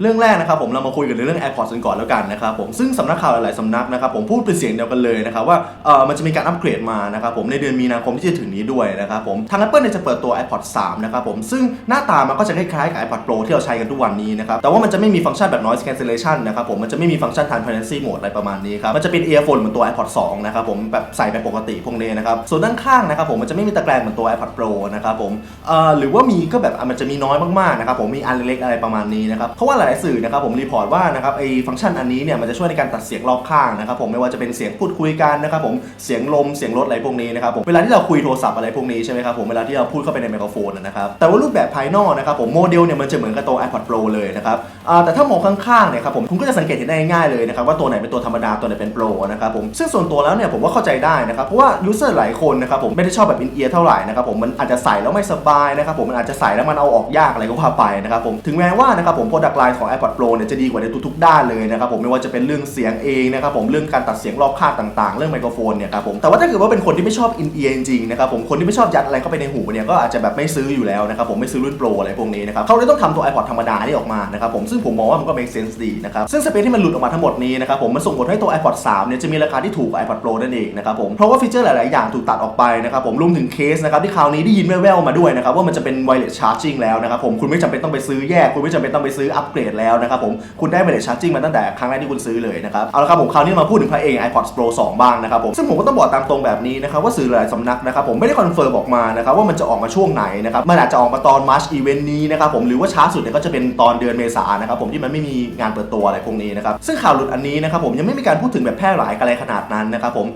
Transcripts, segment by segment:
เรื่องแรกนะครับผมเรามาคุยกันเรื่อง AirPods กันก่อนแล้วกันนะครับผมซึ่งสำนักข่าวหลายๆสำนักนะครับผมพูดเป็นเสียงเดียวกันเลยนะครับว่าเออมันจะมีการอัปเกรดมานะครับผมในเดือนมีนาคมที่จะถึงนี้ด้วยนะครับผมทาง Apple เนี่ยจะเปิดตัว AirPods 3นะครับผมซึ่งหน้าตามันก็จะคล้ายๆกับ AirPods Pro ที่เราใช้กันทุกวันนี้นะครับแต่ว่ามันจะไม่มีฟังก์ชันแบบ noise cancellation นะครับผมมันจะไม่มีฟังก์ชัน transparency mode อะไรประมาณนี้ครับมันจะเป็น earphone เหมือนตัว AirPods 2นะครับผมแบบใส่ไปปกติพวกนี้นะครับส่วนด้านข้างนะครับผมมันจะไม่มีตะแกรงเหมือนตัว AirPods Pro นะครับผมเอ่อหรือว่ามีก็แบบมันจะมีน้อยมากๆนะครับผมมีอันเล็กๆอะไรประมาณนี้นะครับเพราะว่าหลาย ๆ สื่อนะครับผมรีพอร์ตว่านะครับไอ้ฟังก์ชันอันนี้เนี่ยมันจะช่วยในการตัดเสียงรอบข้างนะครับผมไม่ว่าจะเป็นเสียงพูดคุยกันนะครับผมเสียงลมเสียงรถอะไรพวกนี้นะครับผมเวลาที่เราคุยโทรศัพท์อะไรพวกนี้ใช่ไหมครับผมเวลาที่เราพูดเข้าไปในไมโครโฟนนะครับแต่ว่ารูปแบบภายนอกนะครับผมโมเดลเนี่ยมันจะเหมือนกับตัว iPod Pro เลยนะครับแต่ถ้ามองข้างๆเนี่ยครับผมคุณก็จะสังเกตเห็นได้ง่ายเลยนะครับว่าตัวไหนเป็นตัวธรรมดาตัวไหนเป็น Pro นะครับผมซึ่งส่วนตัวแล้วเนี่ยผมว่าเข้าใจได้นะครับเพราะว่ายูเซอร์หลายคนนะครับผมไม่ได้ชอบแบบอินเอียร์เท่าไหร่นะครับผมมันอาจจะใส่แล้วไม่สบายนะครับผมมันอาจจะใส่แล้วมันเอาออกยากอะไรก็ว่าไปนะครับผมถึงแม้ว่านะครับผม product line ของ AirPods Pro เนี่ยจะดีกว่าในทุกๆด้านเลยนะครับผมไม่ว่าจะเป็นเรื่องเสียงเองนะครับผมเรื่องการตัดเสียงรอบข้างต่างๆ เรื่องไมโครโฟนเนี่ยครับผมแต่ว่าถ้าเกิดว่าเป็นคนที่ไม่ชอบอินเอียร์จริงๆนะครับผมคนที่ไม่ชอบยัดอะไรเข้าไปในหูเนี่ยก็อาจจะแบบไม่ซื้ออยู่แล้วนะครับผมไม่ซื้อรุ่นโปรอะไรพวกนี้นะครับเขาเลยต้องทำตัว iPod ธรรมดานี่ออกมานะครับผมซึ่งผมมองว่ามันก็ make sense ดีนะครับซึ่งสเปคที่มันหลุดออกมาทั้งหมดนี้นะครับผมมันส่งผลให้ตัว iPod 3เนี่ยจะมีราคาที่ถูกกว่า iPod Pro นั่นเองนะครับผมเพราะว่าฟีเจอร์หลาย ๆ อย่างถูกตัดออกไปนะครับผมรวมถึงเคสนะครับที่คราวนี้ได้ยินแว่วๆมาด้วยนะครับว่ามันจะเป็น wireless charging แล้วนะครับผมคุณไม่จำเป็นต้องไปซื้อแยกคุณไม่จำเป็นต้องไปซื้ออัปเกรดแล้วนะครับผมคุณได้ wireless charging มาตั้งแต่ครั้งแรกที่คุณซื้อเลยนะครับเอาละครับผมคราวนี้มาพูดถึงพระเอก iPod Pro 2 บ้างนะครับผมซึ่งผมก็ต้องบอกตามตรงแบบนี้นะครับว่าสื่อหลายสำนักนะครับผมไม่ได้คอนเฟิร์มออกมานะครับว่ามันจะออกมาช่วงไหนนะครับมันอาจจะออกมาตอน March Event นี้นะครับผมหรือว่าช้าสุดเนี่ยก็จะเป็นตอนเดือนเมษานะครับผมที่มันไม่มีงานเปิดตัวอะไรพวกนี้นะครับซึ่งข่าวหลุดอันนี้นะครับผมยังไม่มีการพูดถึงแบบแพร่หลายอะไรขนาดนั้นนะครับผม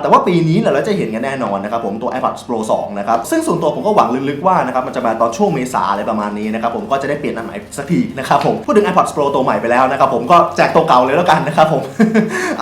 แต่ว่าปีนี้เราจะเห็นกันแน่นอนนะครับผมตัว iPod Pro 2นะครับซึ่งส่วนตัวผมก็หวังลึกๆว่านะครับมันจะมาตอนช่วงเมษาอะไรประมาณนี้นะครับผมก็จะได้เปลี่ยนอันใหม่สักทีนะครับผมพูดถึง iPod Pro ตัวใหม่ไปแล้วนะครับผมก็แจกตัวเก่าเลยแล้วกันนะครับผม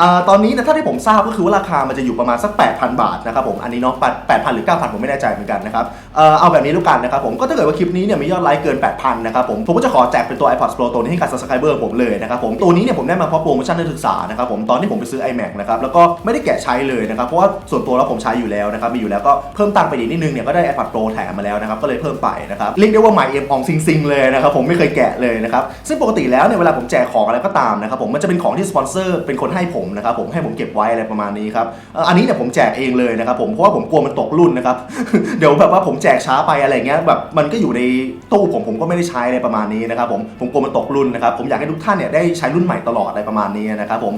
อตอนนี้นะถ้าที่ผมทราบก็คือว่าราคามันจะอยู่ประมาณสัก 8,000 บาทนะครับผมอันนี้เนาะ8,000 หรือ 9,000 ผมไม่แน่ใจเหมือนกันนะครับเอ่อเอาแบบนี้แล้วกันนะครับผมก็ถ้าเกิดว่าคลิปนี้เนี่ยมียอดไลค์เกิน 8,000 นะครับผมผมก็จะขอแจกเป็นตัว iPod Pro ตัวนี้ให้กับ subscriber ผมเลยนะครับผมตัวนี้เนี่ยผมได้มาเพราะโปรโมชั่นนักศึกษานะครับผมตอนที่ผมไปซื้อ iMac นะครับแล้วก็ไม่ได้แกะใช้เลยนะครับเพราะว่าส่วนตัวแล้วผมใช้อยู่แล้วนะครับมีอยู่แล้วก็เพิ่มตังค์ไปอีกนิดนึงเนี่ยก็ได้ iPad Pro แถมมาแล้วนะครับก็เลยเพิ่มไปนะครับเรียกได้ว่าใหม่เอ็มอองซิงซิงเลยนะครับผมไม่เคยแกะเลยนะครับซึ่งปกติแล้วเนี่ยเวลาผมแจกของอะไรก็ตามนะครับผมมันจะเป็นของที่สปอนเซอร์เป็นคนให้ผมนะครับผมให้ผมเก็บไว้อะไรประมาณนี้ครับอันนี้เนี่ยผมแจกเองเลยนะครับผมเพราะว่าผมกลัวมันตกรุ่นนะครับเดี๋ยวแบบว่าผมแจกช้าไปอะไรเงี้ยแบบมันก็อยู่ในตู้ผมผมก็ไม่ได้ใช้อะไรประมาณนี้นะครับผมผมกลัวมันตกรุ่นนะครับผมอยากให้ทุกท่านเนี่ยได้ใช้รุ่นใหม่ตลอดอะไรประมาณนี้นะครับผม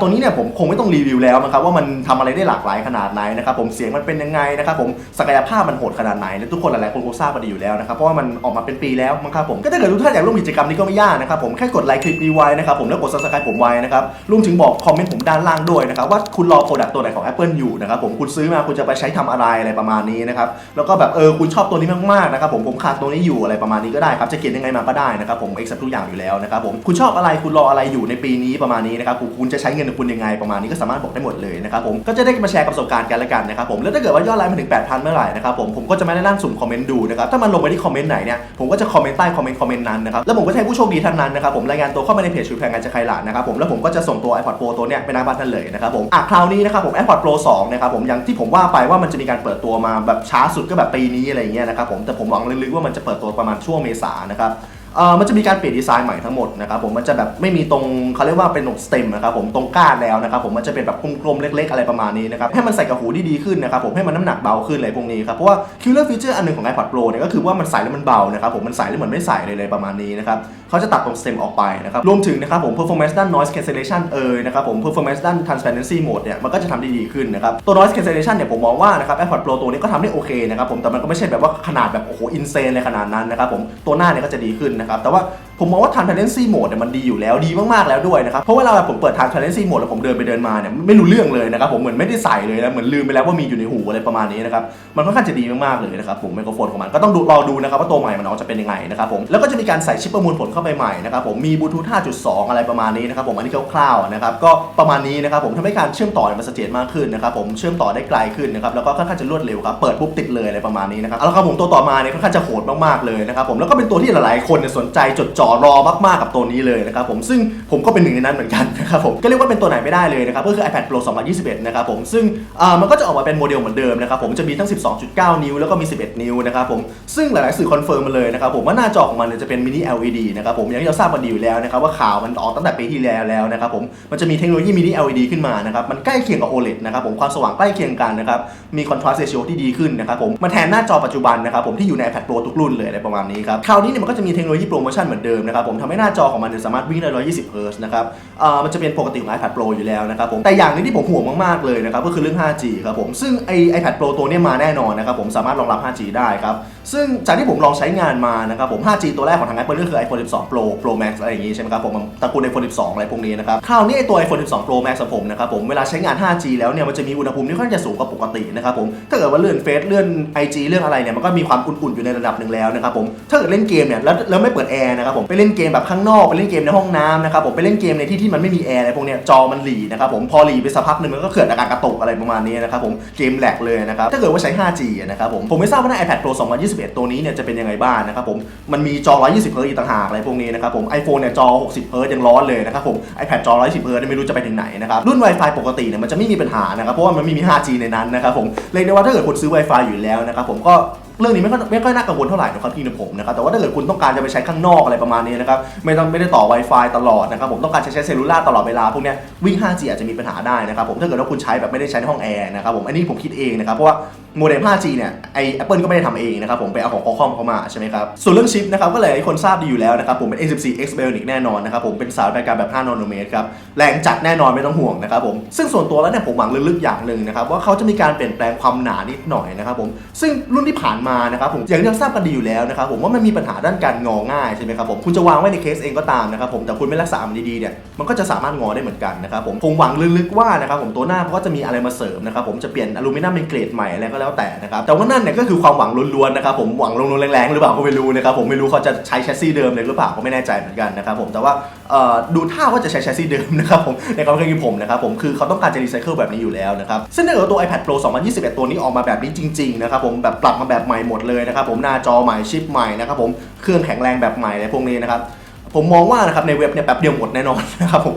ตัวนี้เนี่ยผมคงไม่ต้องรีวิวแล้วนะครับว่ามันทำอะไรได้หลากหลายขนาดไหนนะครับผมเสียงมันเป็นยังไงนะครับผมศักยภาพมันโหดขนาดไหนและทุกคนหลายๆคนคงทราบกันดีอยู่แล้วนะครับเพราะว่ามันออกมาเป็นปีแล้วมั้งครับผมก็ถ้าเกิดทุกท่านอยากร่วมกิจกรรมนี้ก็ไม่ยากนะครับผมแค่กดไลค์คลิปนี้ไว้นะครับผมแล้วกด subscribe ผมไว้นะครับรวมถึงบอกคอมเมนต์ผมด้านล่างด้วยนะครับว่าคุณรอโปรดักต์ตัวไหนของ Apple อยู่นะครับผมคุณซื้อมาคุณจะไปใช้ทำอะไรอะไรประมาณนี้นะครับแล้วก็แบบเอออคุณชอบตัวนี้มากๆนะครับผมผมขาดตัวนี้อยู่อะไรประมาณนี้ก็ได้ครับจะเขียนยังไงมาก็ได้นะครับผม accept ทุกอย่างอยู่แล้วนะครับผมคุณชอบอะไรคุณรออะไรอยู่ในปีนี้ประมาณนี้นะครับคุณจะใช้เงินของคุณยังไงประมาณนี้ก็สามารถบอกได้หมดเลยนะครับผมก็จะได้มาแชร์ประสบการณ์กันละกันนะครับผมแล้วถ้าเกิดว่ายอดไลค์มาถึง 8,000 เมื่อไหร่นะครับผมผมก็จะไม่ได้นั่งสุ่มคอมเมนต์ดูนะครับถ้ามันลงไปที่คอมเมนต์ไหนเนี่ยผมก็จะคอมเมนต์ใต้คอมเมนต์คอมเมนต์นั้นนะครับแล้วผมก็ให้ผู้โชคดีท่านนั้นนะครับผมรายงานตัวเข้ามาในเพจชูแพงงานจะใครหลานนะครับผมแล้วผมก็จะส่งตัว iPod Pro ตัวเนี้ยไปหน้าบ้านท่านเลยนะครับผมอะคราวนี้นะครับผม iPod Pro 2นะครับผมอย่างที่ผมว่าไปว่ามันจะมีการเปิดตัวมาแบบช้าสุดก็แบบปีนี้อะไรเงี้ยนะครับผมแต่ผมหวังลึกๆว่ามันจะเปิดตัวประมาณช่วงเมษานะครับ เอ่อมันจะมีการเปลี่ยนดีไซน์ใหม่ทั้งหมดนะครับผมมันจะแบบไม่มีตรงเขาเรียกว่าเป็นตรงสเต็มนะครับผมตรงก้านแล้วนะครับผมมันจะเป็นแบบกลมๆเล็ก ๆ อะไรประมาณนี้นะครับให้มันใส่กับหูที่ดีขึ้นนะครับผมให้มันน้ำหนักเบาขึ้นอะไรพวกนี้ครับเพราะว่าคิลเลอร์ฟีเจอร์อันหนึ่งของ iPad Pro เนี่ยก็คือว่ามันใส่แล้วมันเบานะครับผมมันใส่แล้วเหมือนไม่ใส่เลยเลยประมาณนี้นะครับเขาจะตัดตรงสเต็มออกไปนะครับรวมถึงนะครับผม performance ด้าน noise cancellation เอ่ยนะครับผม performance ด้าน transparency mode เนี่ยมันก็จะทำได้ดีขึ้นนะครับตัว noise cancellation เนี่ยผมมองว่านะครับ iPad Pro ตัวนี้ก็ทำได้โอเคนะครับผมแต่มันก็ไม่ใช่แบบว่าขนาดแบบโอ้โห insane เลยขนาดนั้นนะครับผมตัวหน้าเนี่ยก็จะดีขึ้นนะครับ แต่ว่าผมมองว่า transparency mode เนี่ยมันดีอยู่แล้วดีมากๆแล้วด้วยนะครับ เพราะเวลาผมเปิด transparency mode แล้วผมเดินไปเดินมาเนี่ยไม่รู้เรื่องเลยนะครับผมเหมือนไม่ได้ใส่เลยนะเหมือนลืมไปแล้วว่ามีอยู่ในหูอะไรประมาณนี้นะครับมันค่อนข้างจะดีมากๆเลยนะครับผมไมโครโฟนของมันก็ต้องดูรอดูนะครับว่าตัวใหม่มันออกจะเป็นยังไงนะครับผมแล้วก็จะมีการใส่ชิปประมวลผลเข้าไปใหม่นะครับผมมีบลูทูธ5.2 อะไรประมาณนี้นะครับผมอันนี้คร่าวๆนะครับก็ประมาณนี้นะครับผมทำให้การเชื่อมต่อมันเสถียรมากขึ้นนะครับผมเชื่อมต่อได้ไกลขึ้นนะครับแล้วก็ค่อนข้างจะรวดเร็วครับเปิดปุ๊บติดเลยอะไรประมาณนี้นะครับเอาละครับผมตัวต่อมาเนี่ยค่อนข้างจะโหดมากๆเลยนะครับผมแล้วก็เป็นตัวที่หลายๆคนเนี่ยสนใจจดจ่อรอมากๆกับตัวนี้เลยนะครับผมซึ่งผมก็เป็นหนึ่งในนั้นเหมือนกันนะครับผมก็เรียกว่าเป็นตัวไหนไม่ได้เลยนะครับก็คือ iPad Pro 2021 นะครับผมซึ่งอ่ามันก็จะออกมาเป็นโมเดลเหมือนเดิมนะครับผมจะมีทั้ง 12.9 นิ้วแล้วก็มี 11 นิ้วนะครับผมซึ่งหลายๆสื่อคอนเฟิร์มมาเลยนะครับผมว่าหน้าจอของมันจะเป็นมินิ LED นะครับผมอย่างที่เราทราบกันดีอยู่แล้วนะครับว่าข่าวมันออกตั้งแต่ปีที่แล้วแล้วนะครับผมมันจะมีเทคโนโลยีมินิ LED ขึ้นมานะครับมันใกล้เคียงกับ OLED นะครับผมความสว่างใกล้เคียงกันนะครับมี contrast ratio ที่ดีขึ้นนะครับผมมันแทนหน้าจอปัจจุบันนะครับผมที่อยู่ใน iPad Pro ทุกรุ่นเลยอะไรประมาณนี้ครับคราวนี้เนี่ยมันก็จะมีเทคโนโลยีโปรโมชั่นเหมือนเดิมนะครับผมทำให้หน้าจอของมันเนี่ยสามารถวิ่งได้ 120 เฮิร์ตซ์นะครับอ่ามันจะเป็นปกติของ iPad Pro อยู่แล้วนะครับผมแต่อย่างนึงที่ผมห่วงมากๆเลยนะครับก็คือเรื่อง 5G ครับผมซึ่งไอ iPad Pro ตัวนี้มาแน่นอนนะครับผมสามารถรองรับ 5G ได้ครับซึ่งจากที่ผมลองใช้งานมานะครับผม 5G ตัวแรกของทาง Apple ก็คือ iPhone 12 Pro Pro Max อะไรอย่างงี้ใช่ไหมครับผมตระกูล iPhone 12 อะไรพวกนี้นะครับคราวนี้ไอตัว iPhone 12 Pro Max ของผมนะครับผมเวลาใช้งาน 5G แล้วเนี่ยมันจะมีอุณหภูมิที่ค่อนข้างจะสูงกว่าปกตินะครับผมถ้าเกิดว่าเลื่อนเฟซเลื่อน IG เรื่องอะไรเนี่ยมันก็มีความอุ่นๆอยู่ในระดับหนึ่งแล้วนะครับผมถ้าเกิดเล่นเกมเนี่ยแล้วแล้วไม่เปิดแอร์นะครับผมไปเล่นเกมแบบข้างนอกไปเล่นเกมในห้องน้ำนะครับผมไปเล่นเกมในที่ที่มันไม่มีแอร์อะไรพวกเนี้ยจอมันหลีนะครับผมพอหลีไปสักพักหนึ่งมันก็เกิดอาการกระตุกอะไรประมาณนี้นะครับผมเกมแหลกเลยนะครับถ้าเกิดว่าใช้ 5G นะครับผมผมไม่ทราบว่าใน iPad Pro 2021 ตัวนี้เนี่ยจะเป็นยังไงบ้างนะครับผมมันมีจอ 120เฮิร์ตอีกต่างหากอะไรพวกนี้นะครับผม iPhone เนี่ยจอ 60เฮิร์ตยังร้อนเลยนะครับผม iPad จอ110เฮิร์ตไม่รู้จะไปถึงไหนนะครับรุ่น Wi-Fi ปกติเนี่ยมันจะไม่มีปัญหานะครับเพราะว่ามันไม่มี 5G ในนั้นนะครับผมเรียกได้ว่าถ้าเกิดคุณซื้อ Wi-Fi อยู่แล้วนะครับผมก็ เรื่องนี้ไม่ค่อยไม่ค่อยน่ากังวลเท่าไหร่นะครับที่นผมนะครับแต่ว่าถ้าเกิดคุณต้องการจะไปใช้ข้างนอกอะไรประมาณนี้นะครับไม่ต้องไม่ได้ต่อ Wi-Fi ตลอดนะครับผมต้องการใช้ใช้เซลลูล่าตลอดเวลาพวกนี้วิ่ง 5G อาจจะมีปัญหาได้นะครับผมถ้าเกิดว่าคุณใช้แบบไม่ได้ใช้ในห้องแอร์นะครับผมอันนี้ผมคิดเองนะครับเพราะว่า โมเด็ม 5G เนี่ยไอ Apple ก็ไม่ได้ทำเองนะครับผมไปเอาของ Qualcomm เข้ามาใช่ไหมครับส่วนเรื่องชิปนะครับก็หลายคนทราบดีอยู่แล้วนะครับผมเป็น A14X Bionic แน่นอนนะครับผมเป็นสายรายการแบบ5นาโนเมตรครับแรงจัดแน่นอนไม่ต้องห่วงนะครับผมซึ่งส่วนตัวแล้วเนี่ยผมหวังลึกๆอย่างหนึ่งนะครับว่าเขาจะมีการเปลี่ยนแปลงความหนานิดหน่อยนะครับผมซึ่งรุ่นที่ผ่านมานะครับผมอย่างที่เราทราบกันดีอยู่แล้วนะครับผมว่ามันมีปัญหาด้านการงอง่ายใช่ไหมครับผมคุณจะวางไว้ในเคสเองก็ตามนะครับผมแต่คุณไม่รักษามันดีๆเนี่ยมันก็จะสามารถงอได้เหมือนกันนะครับผมผมหวังลึกๆว่านะครับผมตัวหน้าเขาก็จะมีอะไรมาเสริมนะครับผมจะเปลี่ยนอลูมิเนียมเป็นเกรดใหม่อะไรก็แล้วแต่นะครับ แต่ว่านั่นเนี่ยก็คือความหวังล้วนๆนะครับผมหวังลงๆแรงๆหรือเปล่าก็ไม่รู้นะครับผมไม่รู้เขาจะใช้แชสซี่เดิมเลยหรือเปล่าก็ไม่แน่ใจเหมือนกันนะครับผมแต่ว่าดูท่าว่าจะใช้แชสซี่เดิมนะครับผมในความคิดผมนะครับผมคือเขาต้องการจะรีไซเคิลแบบนี้อยู่แล้วนะครับซึ่งถ้าเกิดตัว iPad Pro 2021 ตัวนี้ออกมาแบบนี้จริงๆนะครับผมแบบปรับมาแบบใหม่หมดเลยนะครับผมหน้าจอใหม่ชิปใหม่นะครับผมเครื่องแข็งแรงแบบใหม่อะไรพวกนี้นะครับผมมองว่านะครับในเว็บเนี่ยแป๊บเดียวหมดแน่นอนนะครับผม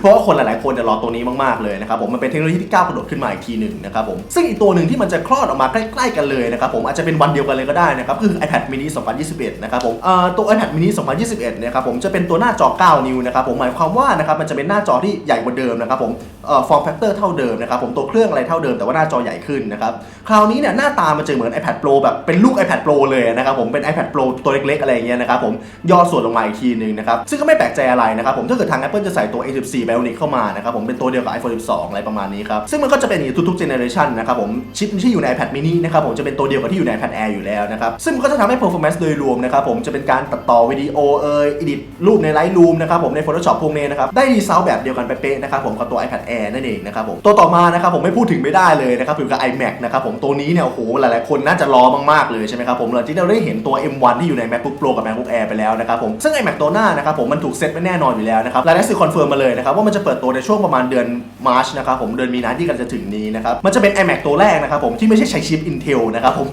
เพราะว่าคนหลายๆ คนจะรอตัวนี้มากๆเลยนะครับผมมันเป็นเทคโนโลยีที่ก้าวกระโดดขึ้นมาอีกทีหนึ่งนะครับผมซึ่งอีกตัวหนึ่งที่มันจะคลอดออกมาใกล้ ๆ กันเลยนะครับผมอาจจะเป็นวันเดียวกันเลยก็ได้นะครับคือ iPad mini 2021 นะครับผมเอ่อตัว iPad mini 2021เนี่ยครับผมจะเป็นตัวหน้าจอ 9 นิ้วนะครับผมหมายความว่านะครับมันจะเป็นหน้าจอที่ใหญ่กว่าเดิมนะครับผมเอ่อ form factor เท่าเดิมนะครับผมตัวเครื่องอะไรเท่าเดิมแต่ว่าหน้าจอใหญ่ขึ้นนะครับคราวนี้เนี่ยหน้าตามันจะเหมือน iPad Pro แบบเป็นลูก iPad Pro เลยนะครับผมเป็น iPad Pro ตัวเล็กๆ อะไรเงี้ยนะครับผมย่อส่วนลงมาอีกทีหนึ่งนะครับซึ่งก็ไม่แปลกใจอะไรนะครับผมถ้าเกิดทาง Apple จะใส่ตัว A14 Bionic เข้ามานะครับผมเป็นตัวเดียวกับ iPhone 12 อะไรประมาณนี้ครับซึ่งมันก็จะเป็นอย่างทุกๆ generation นะครับผมชิปที่อยู่ใน iPad mini นะครับผมจะเป็นตัวเดียวกับที่อยู่ใน iPad Air อยู่แล้วนะครับซึ่งมันก็จะทำให้ performance โดยรวมนะครับผมจะเป็นการตัดต่อวิดีโอเอ่ย edit รูปใน Lightroom นะครับผมใน Photoshop พวกนี้นะครับได้ดีไซน์แบบเดียวกันเป๊ะๆนะครับผมกับตัว iPad Air นั่นเองนะครับผมตัวต่อมานะครับผมไม่พูดถึงไม่ได้เลยนะครับคือกับ iMac นะครับผมตัวนี้เนี่ยโอ้โหหลายๆคนน่าจะรอมากๆเลยใช่ไหมครับผมหลังจากที่เราได้เห็นตัว M1 ที่อยู่ใน MacBook Pro กับ MacBook Air ไปแล้วนะครับผมซึ่ง iMac ตัวหน้านะครับผมมันถูกเซตไว้แน่นอนอยู่แล้วนะครับหลายๆสื่อคอนเฟิร์มมาเลยนะครับว่ามันจะเปิดตัวในช่วงประมาณเดือนมาร์ชนะครับผมเดือนมีนาที่กำลังจะถึงนี้นะครับมันจะเป็น iMac ตัวแรกนะครับผมที่ไม่ใช่ใช้ชิป Intel นะครับผม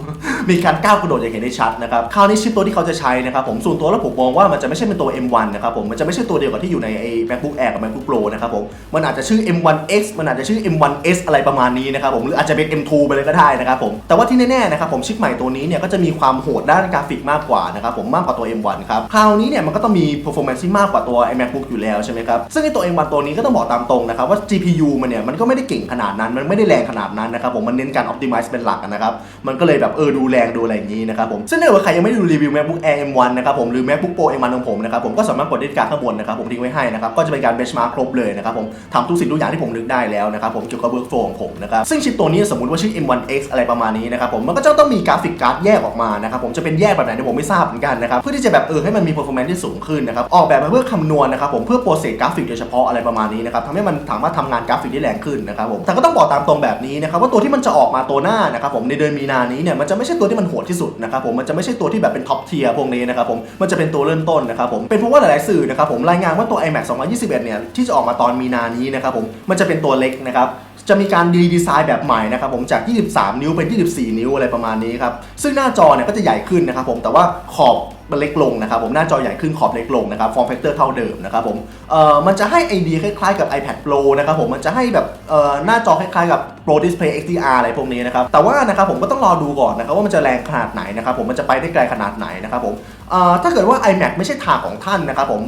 มีการก้าวกระโดดอย่างเห็นได้ชัดนะครับคราวนี้ชิปตัวที่เขาจะใช้นะครับผมส่วนตัวแล้วผมมองว่ามันจะไม่ใช่เป็นตัว M1 นะครับผมมันจะไม่ใช่ตัวเดียวกับที่อยู่ในไอ้ MacBook Air กับ MacBook Pro นะครับผมมันอาจจะชื่อ M1X มันอาจจะชื่อ M1S อะไรประมาณนี้นะครับผมหรืออาจจะเป็น M2 ไปเลยก็ได้นะครับผมแต่ว่าที่แน่ๆนะครับผมชิปใหม่ตัวนี้เนี่ยก็จะมีความโหดด้านกราฟิกมากกว่านะครับผมมากกว่าตัว M1 ครับคราวนี้เนี่ยมันก็ต้องมี performance ที่มากกว่าตัวไอ้ MacBook อยู่แล้วใช่ไหมครับซึ่งไอ้ตัว M1 ตัวนี้ก็ต้องบอกตามตรงนะครับว่า GPU มันเนี่ยมันก็ไม่ได้เก่งขนาดนั้น มันไม่ได้แรงขนาดนั้นนะครับผมมันเน้นการ optimize เป็นหลักนะครับมันก็เลยแบบเออดูแแรงดูอะไรอย่างนี้นะครับผมซึ่งถ้าเกิดว่าใครยังไม่ได้ดูรีวิว MacBook Air M1 นะครับผมหรือ MacBook Pro M1 ของผมนะครับผมก็สามารถกดดิสการ์ข้างบนนะครับผมทิ้งไว้ให้นะครับก็จะเป็นการ benchmark ครบเลยนะครับผมทำทุกสิ่งทุกอย่างที่ผมนึกได้แล้วนะครับผมเกี่ยวกับ workflow ของผมนะครับซึ่งชิปตัวนี้สมมติว่าชื่อ M1X อะไรประมาณนี้นะครับผมมันก็จะต้องมีกราฟิกการ์ดแยกออกมานะครับผมจะเป็นแยกแบบไหนเนี่ยผมไม่ทราบเหมือนกันนะครับเพื่อที่จะแบบเออให้มันมี performance ที่สูงขึ้นนะครับออกแบบมาเพื่อคำนวณนะครับผมเพื่อโปรเซสกราฟิกโดยเฉพาะอะไรประมาณนี้นะครับทำให้มันสามารถทำงานกราฟิกได้แรงขึ้นนะครับผมแต่ก็ต้องบอกตามตรงแบบนี้นะครับว่าตัวที่มันจะออกมาตัวหน้านะครับผมในเดือนมีนานี้เนี่ยมันจะไม่ใช่ตัวที่มันโหดที่สุดนะครับผมมันจะไม่ใช่ตัวที่แบบเป็นท็อปเทียร์พวกนี้นะครับผมมันจะเป็นตัวเริ่มต้นนะครับผมเป็นเพราะว่าหลายๆสื่อนะครับผมรายงานว่าตัว iMac 2021 เนี่ยที่จะออกมาตอนมีนานี้นะครับผมมันจะเป็นตัวเล็กนะครับ จะมีการดีดีไซน์แบบใหม่นะครับผมจาก 23 นิ้วเป็น 24 นิ้วอะไรประมาณนี้ครับซึ่งหน้าจอเนี่ยก็จะใหญ่ขึ้นนะครับผมแต่ว่าขอบมันเล็กลงนะครับผมหน้าจอใหญ่ขึ้นขอบเล็กลงนะครับฟอร์มแฟกเตอร์เท่าเดิมนะครับผมเอ่อมันจะให้ไอเดียคล้ายๆกับ iPad Pro นะครับผมมันจะให้แบบเอ่อหน้าจอคล้ายๆกับ Pro Display XDR อะไรพวกนี้นะครับแต่ว่านะครับผมก็ต้องรอดูก่อนนะครับว่ามันจะแรงขนาดไหนนะครับผมมันจะไปได้ไกลขนาดไหนนะครับผมเอ่อถ้าเกิดว่า iMac ไม่ใช่ทางของท่านนะครับผม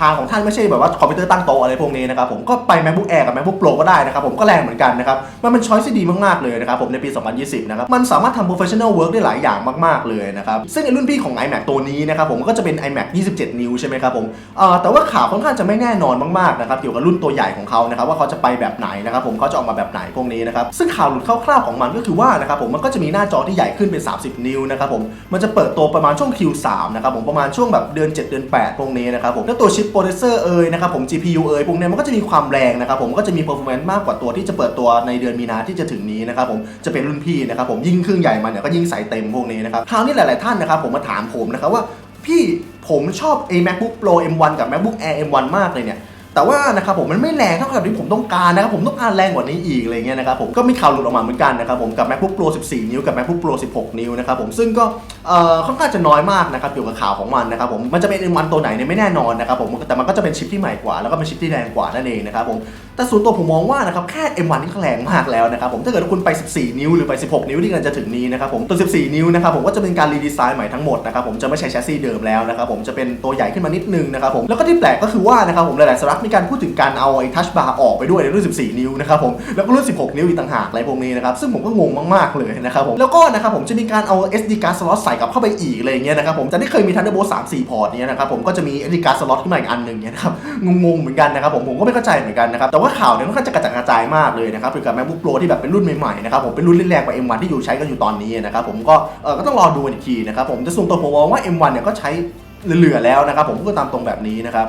ทางของท่านไม่ใช่แบบว่าคอมพิวเตอร์ตั้งโต๊ะอะไรพวกนี้นะครับผมก็ไป MacBook Air กับ MacBook Pro ก็ได้นะครับผมก็แรงเหมือนกันนะครับมันเป็นช้อยที่ดีมากๆเลยนะครับผมในปี 2020 นะครับมันสามารถทำ professional work ได้หลายอย่างมากๆเลยนะครับซึ่งในรุ่นพี่ของ iMac ตัวนี้นะครับผมก็จะเป็น iMac 27 นิ้วใช่ไหมครับผมเอ่อแต่ว่าข่าวค่อนข้างจะไม่แน่นอนมากๆนะครับเกี่ยวกับรุ่นตัวใหญ่ของเขานะครับว่าเขาจะไปแบบไหนนะครับผมเขาจะออกมาแบบไหนพวกนี้นะครับซึ่งข่าวหลุดคร่าวๆของมันก็คือว่านะครับผมมันก็จะมีหน้าจอที่ใหญ่ขึ้นเป็น 30 นิ้วนะครับผมมันจะเปิดตัวประมาณช่วง Q3 นะครับผมประมาณช่วงแบบเดือน 7 เดือน 8 พวกนี้นะครับผมแล้วตัวชิปโปรเซสเซอร์เอ่ยนะครับผม GPU เอ่ยพวกเนี้ยมันก็จะมีความแรงนะครับผมก็จะมี performance มากกว่าตัวที่จะเปิดตัวในเดือนมีนาที่จะถึงนี้นะครับผมจะเป็นรุ่นพี่นะครับผมยิ่งเครื่องใหญ่มันเนี่ยก็ยิ่งใส่เต็มพวกนี้นะครับคราวนี้หลาย ๆ ท่านนะครับผมมาถามผมนะครับว่าพี่ผมชอบไอ้ MacBook Pro M1 กับ MacBook Air M1 มากเลยเนี่ยแต่ว่านะครับผมมันไม่แรงเท่ากับที่ผมต้องการนะครับผมต้องการแรงกว่านี้อีกอะไรเงี้ยนะครับผมก็มีข่าวหลุดออกมาเหมือนกันนะครับผมกับ MacBook Pro 14 นิ้วกับ MacBook Pro 16 นิ้วนะครับผมซึ่งก็ เอ่อค่อนข้างจะน้อยมากนะครับเกี่ยวกับข่าวของมันนะครับผมมันจะเป็น M1 ตัวไหนเนี่ยไม่แน่นอนนะครับผมแต่มันก็จะเป็นชิปที่ใหม่กว่า แล้วก็เป็นชิปที่แรงกว่านั่นเองนะครับผมแต่ส่วนตัวผมมองว่านะครับแค่ M1 นี่ก็แรงมากแล้วนะครับผมถ้าเกิดคุณไป 14 นิ้วหรือไป 16 นิ้วที่กำลังจะถึงนี้นะครับผมตัว 14 นิ้วนะครับผมก็จะเป็นการรีดีไซน์ใหม่ทั้งหมดนะครับผมจะไม่ใช้แชสซีเดิมแล้วนะครับผมจะเป็นตัวใหญ่ขึ้นมานิดนึงนะครับผมแล้วก็ที่แปลกก็คือว่านะครับผมหลายๆสำนักมีการพูดถึงการเอาไอ้ทัชบาร์ออกไปด้วยในรุ่น 14 นิ้วนะครับผมแล้วก็รุ่น 16 นิ้วอีกต่างหากอะไรพวกนี้นะครับซึ่งผมก็งงมากๆเลยนะครับผมแล้วก็นะครับผมจะมีการเอา SD card slot ใส่กลับเข้าไปอีกอะไรเงี้ยนะครับผมจากที่เคยมีทันเดอร์โบสามสี่พอร์ตเนี้ยนะครับผมก็จะมีเอลิกาสล็อตขึ้นมาอีกอันหนึ่งเนี้ยนะครับงงๆเหมือนกันนะครับผมผมก็ไม่เข้าใจเหมือนกันนะครับแต่ว่าข่าวเนี่ยค่อนข้างจะกระจัดกระจายมากเลยนะครับเกี่ยวกับ MacBook Pro ที่แบบเป็นรุ่นใหม่ๆนะครับผมเป็นรุ่นแรงกว่า M1 ที่อยู่ใช้กันอยู่ตอนนี้นะครับผมก็เออก็ต้องรอดูกันอีกทีนะครับผมจะส่วนตัวผมมองว่า M1 เนี่ยก็ใช้เหลือๆแล้วนะครับผมก็ตามตรงแบบนี้นะครับ